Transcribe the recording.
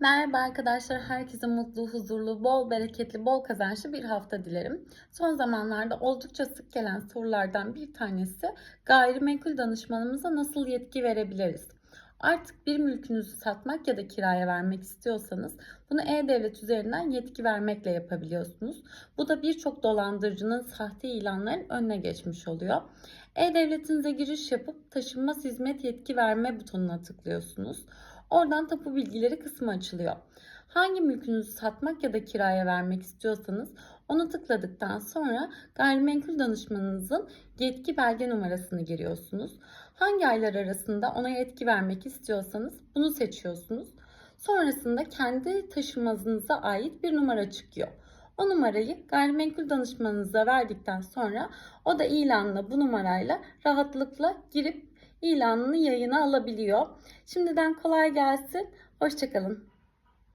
Merhaba arkadaşlar, herkese mutlu, huzurlu, bol bereketli, bol kazançlı bir hafta dilerim. Son zamanlarda oldukça sık gelen sorulardan bir tanesi gayrimenkul danışmanımıza nasıl yetki verebiliriz? Artık bir mülkünüzü satmak ya da kiraya vermek istiyorsanız bunu e-devlet üzerinden yetki vermekle yapabiliyorsunuz. Bu da birçok dolandırıcının sahte ilanların önüne geçmiş oluyor. E-Devletinize giriş yapıp taşınmaz hizmet yetki verme butonuna tıklıyorsunuz. Oradan tapu bilgileri kısmı açılıyor. Hangi mülkünüzü satmak ya da kiraya vermek istiyorsanız onu tıkladıktan sonra gayrimenkul danışmanınızın yetki belge numarasını giriyorsunuz. Hangi aylar arasında ona yetki vermek istiyorsanız bunu seçiyorsunuz. Sonrasında kendi taşınmazınıza ait bir numara çıkıyor. O numarayı gayrimenkul danışmanınıza verdikten sonra o da ilanla bu numarayla rahatlıkla girip ilanını yayına alabiliyor. Şimdiden kolay gelsin. Hoşçakalın.